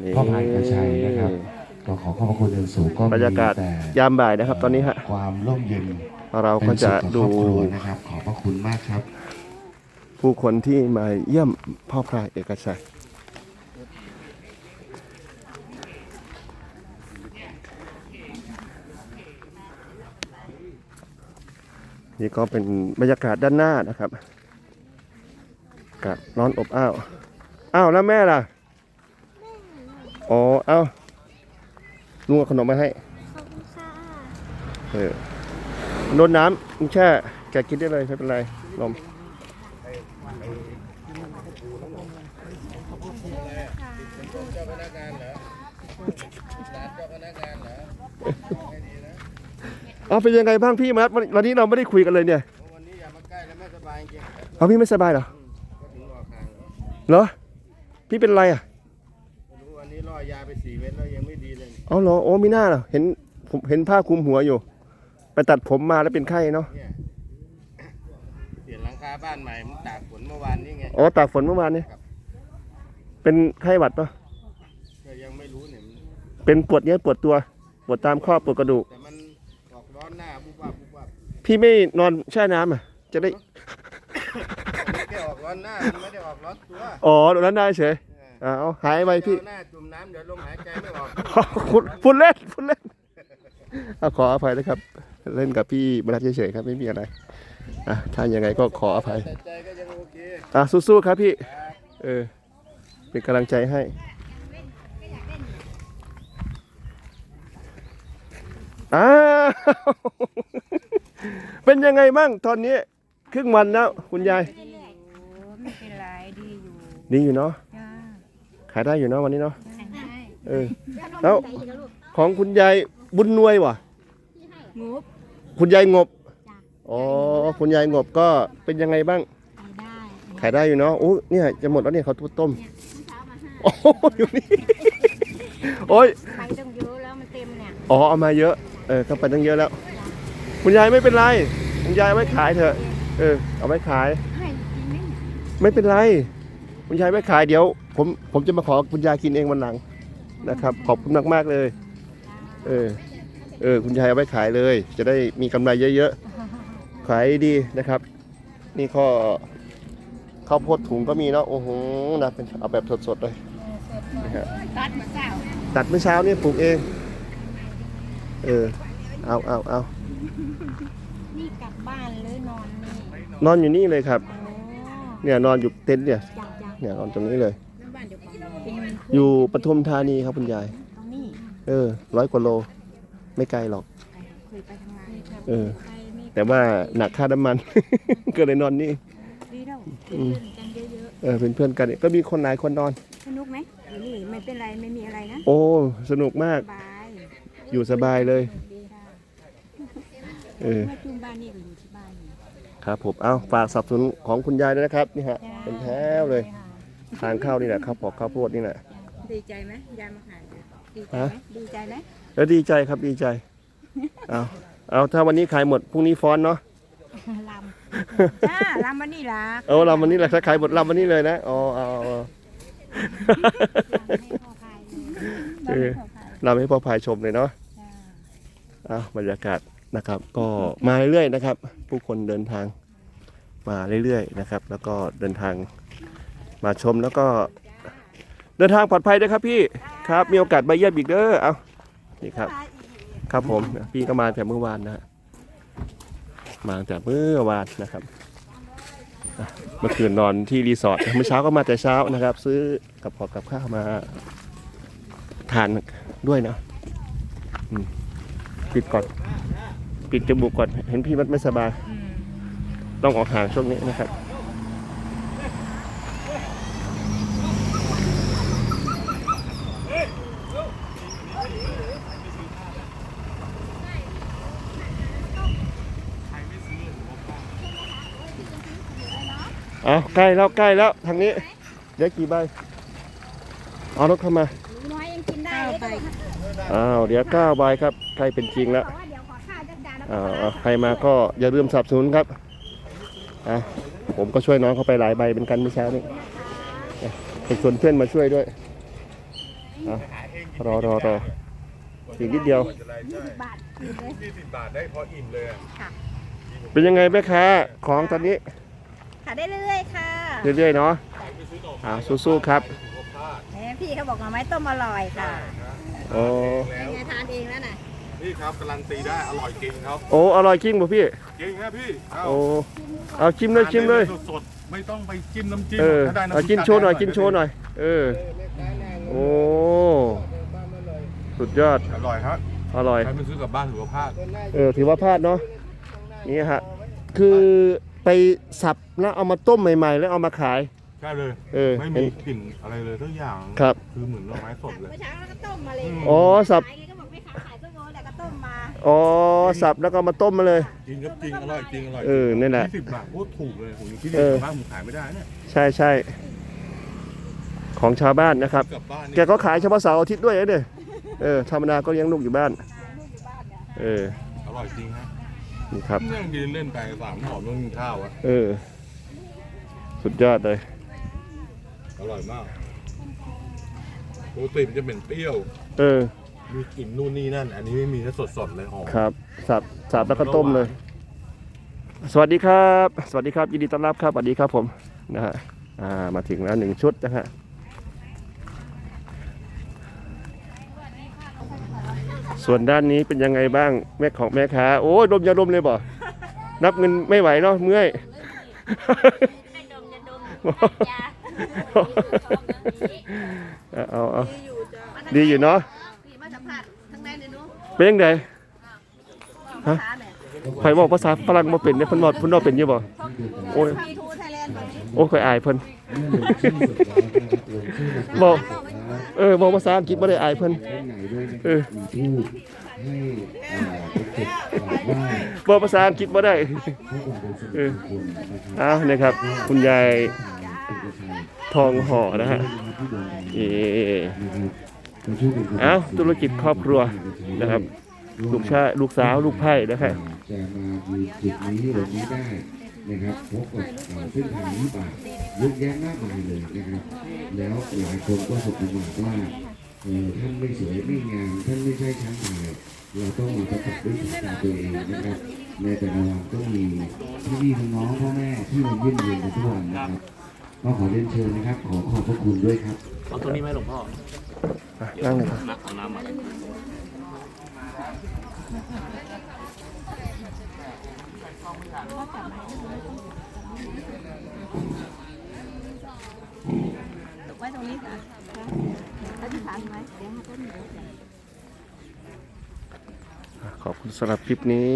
นี่พ่อพายกระชัยนะครับก็ขอขอบพระคุณอย่างสูงก็บรรยากาศมีแต่ยามบ่ายนะครับ ตอนนี้ฮะความร่มเย็นเราก็เป็นจะสุขกับคดูรอบครัวนะครับ ขอบพระคุณมากครับ ผู้คนที่มาเยี่ยมพ่อพรายเอกชัยนี่ก็เป็นบรรยากาศด้านหน้านะครับ อากาศร้อนอบอ้าว อ้าวแล้วแม่ล่ะ อ๋อ เอ้าลุงเอาขนมมาให้ ขอบคุณค่ะเออโดนน้ำมึงแช่แกกินได้เลยไม่เป็นไรนมเอาเป็นยังไงบ้างพี่มัดวันวันนี้เราไม่ได้คุยกันเลยเนี่ยวันนี้อย่ามาใกล้แล้วไม่สบายจริงเอาพี่ไม่สบายเหรอ ก็ถึงออกห่างแล้วเหรอ พี่เป็นไรอะไม่รู้วันนี้ล่อ ยาไปสี่เม็ดแล้วยังไม่ดีเลยเอาเหรอโอ้ไม่น่าเหรอเห็นผมเห็นผ้าคลุมหัวอยู่ ไปตัดผมมาแล้วเป็นไข้เนาะเนี่ยเปลี่ยนหลังคาบ้านใหม่มันตากฝนเมื่อวานนี่ไงอ๋อตากฝนเมื่อวานเนี่ยเป็นไข้หวัดปะก็ยังไม่รู้เนี่ยมันเป็นปวดเนี้ยปวดตัวปวดตามข้อปวดกระดูกแต่มันออกร้อนหน้าบุบวับบุบวับพี่ไม่นอนแช่น้ำอะ จะได้ไม่ได้ออกร้อนหน้ามันไม่ได้ออกร้อนตัว อ๋อตรงนั้นได้เฉย เอออ่าเอาหายไปพี่เจ้าหน้าจุ่มน้ำเดี๋ยวลมหายใจไม่ออกคุณพูดเล่นพูดเล่นเอาขออภัยนะครับ เล่นกับพี่บรรทัดเฉยๆครับไม่มีอะไรอะถ้ายังไงก็ขออภัยแต่ใจก็ยังโอเคอะสู้ๆครับพี่ เออ เป็นกำลังใจให้อ้าวเป็นยังไงบ้างตอนนี้ ครึ่งวันแล้ว คุณยายโอ้ไม่เป็นไรดีอยู่ ดีอยู่เนาะจ้า ขายได้อยู่เนาะวันนี้เนาะได้เออแล้วของคุณยายบุญนวยวะงบคุณยายงบจ้ะอ๋อคุณยายงบก็เป็นยังไงบ้างขายได้ขายได้อยู่เนาะโอ้เนี่ยจะหมดแล้วเนี่ยเขาต้มเนี่ยเมื่อเช้ามาห้าโอ้โหอยู่นี่โอ้ยไปต้องเยอะแล้วมันเต็มเนี่ยอ๋อเอามาเยอะเออเข้าไปตั้งเยอะแล้ว คุณยายไม่เป็นไรคุณยายเอาไว้ขายเถอะเออเอาไว้ขายให้กินไหมเนี่ยไม่เป็นไร คุณยายไม่ขายเดี๋ยวผมผมจะมาขอคุณยายกินเองวันหลังนะครับ ขอบคุณมากมากๆเลย เออ เออ คุณยายเอาไว้ขายเลย จะได้มีกำไรเยอะๆ ขายดีนะครับ นี่ข้อข้าวโพดถุงก็มีเนาะ โอ้โหนะเป็นเอาแบบสดๆเลยนะฮะตัดมาเจ้าตัดเมื่อเช้านี่ปลูกเอง เออ เอาเอาเอานี่กลับบ้านหรือนอนนี่ นอนอยู่นี่เลยครับโอ้เนี่ยนอนอยู่เต็นท์เนี่ยจ้าจ้า เนี่ยนอนตรงนี้เลยบ้านเดียวกันเป็นอยู่ปทุมธานีครับคุณยาย ตรงนี้เออร้อยกว่าโล ไม่ไกลหรอก เคยไปทำงานเออ ไปนี่แต่ว่าหนักค่าน้ำมัน ก็เลยนอนนี่ ดีแล้วอืมเพื่อนกันเยอะเออเป็นเพื่อนกันก็มีคนหลายคนนอน ๆสนุกไหมอยู่นี่ไม่เป็นไรไม่มีอะไรนะโอ้ สนุกมากสบายอยู่สบายเลย ดีค่ะเออ เมื่อจุ่มบ้านนี่ก็อยู่ที่บ้านนี่ครับผม เอาฝากสนับสนุนของคุณยายด้วยนะครับ นี่ฮะจ้าเป็นแถวเลย ทางเข้านี่แหละข้าวปอกข้าวโพดนี่แหละ ดีใจไหมยายมาขายดีใจฮะไหมดีใจไหมแล้วดีใจครับดีใจ เอาเอาถ้าวันนี้ขายหมดพรุ่งนี้ฟ้อนเนาะ ลำจ้าลำมันนี่ล่ะเอาเราวันนี้แหละถ้าขายหมดเราวันนี้เลยนะ อ๋อเอาเอาเอาให้พ่อพายเลยเออเราให้พ่อพายชมเลยเนาะจ้าเอาบรรยากาศนะครับ ก็มาเรื่อยๆนะครับ ผู้คนเดินทางมาเรื่อยๆนะครับ แล้วก็เดินทาง มาชมแล้วก็ เดินทางปลอดภัยด้วยครับพี่ครับ มีโอกาสมาเยี่ยมอีกเด้อเอานี่ครับ ครับผมพี่ก็มาแต่เมื่อวานนะฮะมาแต่เมื่อวานนะครับเมื่อคืนนอนที่รีสอร์ทเมื่อเช้าก็มาแต่เช้านะครับ ซื้อกับขอกับข้าวมาทานด้วยนะปิดก่อนปิดจมูกก่อน เห็นพี่มันไม่สบาย ต้องออกห่างช่วงนี้นะครับ เอาใกล้แล้วใกล้แล้วทางนี้เดี๋ยวกี่ใบเอารถเข้ามาน้อยยังกินได้ไปอ้าวเดี๋ยวเก้าใบครับใกล้เป็นจริงแล้วเดี๋ยวขอข้าวจัดจานแล้วอ่าเอาใครมาก็อย่าลืมสนับสนุนครับอะผมก็ช่วยน้องเขาไปหลายใบเป็นกันเมื่อเช้านี้อะไปชวนเพื่อนมาช่วยด้วยอะรอรอรออีกนิดเดียวยี่สิบบาทกินเลยยี่สิบบาทได้พออิ่มเลยอะเป็นยังไงแม่ค้าของตอนนี้ ขายได้เรื่อยๆค่ะเรื่อยๆเนาะอ่าสู้ๆครับแหมพี่เขาบอกหน่อไม้ต้มอร่อยค่ะโอ้เป็นไงทานเองแล้วน่ะนี่ครับการันตีได้อร่อยจริงครับโอ้อร่อยจริงป่ะพี่จริงครับพี่เอาโอ้เอาชิมเลยชิมเลยทานได้สดๆไม่ต้องไปจิ้มน้ำจิ้มเออถ้าได้ำเอาจิ้มกินโชว์หน่อยได้กินโชว์หน่อยเออโอ้สุดยอดอร่อยครับอร่อยใครไปซื้อกลับบ้านถือว่าพลาดเออถือว่าพลาดเนาะนี่ฮะคือ ไปสับแล้วเอามาต้มใหม่ ๆ แล้วเอามาขาย ใช่เลย เออไม่เห็มีนกลิ่นอะไรเลยทุกอย่างครับ คือเหมือนหน่อไม้สดเลย เมื่อเช้าเราก็ต้มมาเลยอ๋อสับ ขายไงก็บอกไม่ค้าขายต้มโง่แต่ก็ต้มมาอ๋อสับแล้วก็เอามาต้มมาเลย จริงครับจริงอร่อยจริงอร่อยเออนั่นแหละ ยี่สิบบาทโคตรถูกเลยผมคิดเอว่าอบ้านผมขายไม่ได้เนี่ยใช่ใช่ของชาวบ้านนะครับ กลับบ้านนี่แกก็ขายเฉพาะเสาร์อาทิตย์ด้วยนะเด้อเออธรรมดาก็เลี้ยงลูกอยู่บ้าน เออ อร่อยจริงฮะ นี่ครับเนี่ยยืนเล่นไปสามหอมต้องกินข้าวอะเออ สุดยอดเลย อร่อยมากปกติมันจะเป็นเปรี้ยว เออ มีกลิ่นนู่นนี่นั่น อันนี้ไม่มีนะสดๆเลยหอม ครับ สับ สับแล้วก็ต้มเลย สวัสดีครับ สวัสดีครับ ยินดีต้อนรับครับ สวัสดีครับผม นะฮะ อ่า มาถึงแล้วหนึ่งชุดนะฮะ ส่วนด้านนี้เป็นยังไงบ้างแม่ของแม่ค้าโอ้ยดมยาดมเลยบ่นับเงินไม่ไหวเนาะเมื่อยให้ดมจะดมยาเอาเอาเอาดีอยู่เนาะมาสัมผัสทั้งในเลยเนาะเป็นยังไงภาษาเนี่ยใครบอกภาษาฝรั่งมาเป็นเนี่ยพิ่นอกเพิ่นอกเป็นยี่บ่โอ้ยโอ้ยข่อยอายเพิ่นบอก เออบอกภาษาอังกฤษบ่ได้อายเพิ่นด้านไหนด้วยนะคเอรัอบมีทูบให้อ่าเด็กๆกราบไหว้บอกภาษาอังกฤษบ่ได้เออความเป็นสิริมงคลนะครับอ้าวนี่ครับ คุณยายเป็นกระชัยทองห่อนะฮะที่โดนดังเอนะครับมาช่วยเป็นกำลังใจเอ้าธุรกิจครอบครัวนะครับ ลูกชายลูกสาวลูกไผ่นะครับจะมาอยู่จุดนี้วันนี้ได้ นะครับพบกับเอ่อเส้นทางวิบากเยอะแยะมากมายเลยนะครับ แล้วหลายคนก็สบประมาทว่าเออท่านไม่สวยไม่งามท่านไม่ใช่ช้างไทยเราต้องมาประจักษ์ด้วยสายตาตัวเองนะครับ ในแต่ละวันก็มีพี่พี่ๆน้องๆพ่อแม่ที่มาเยี่ยมเยียนกันทุกวันนะครับก็ขอเรียนเชิญนะครับ ขอขอบพระคุณด้วยครับเอาตัวนี้ไหมหลวงพ่ออะนั่งเลยครับน้ำเอาน้ำมาตก ไว้ตรงนี้ค่ะแล้วที่ฐานไว้เดี๋ยวมาต้นหมูขอบคุณสำหรับคลิปนี้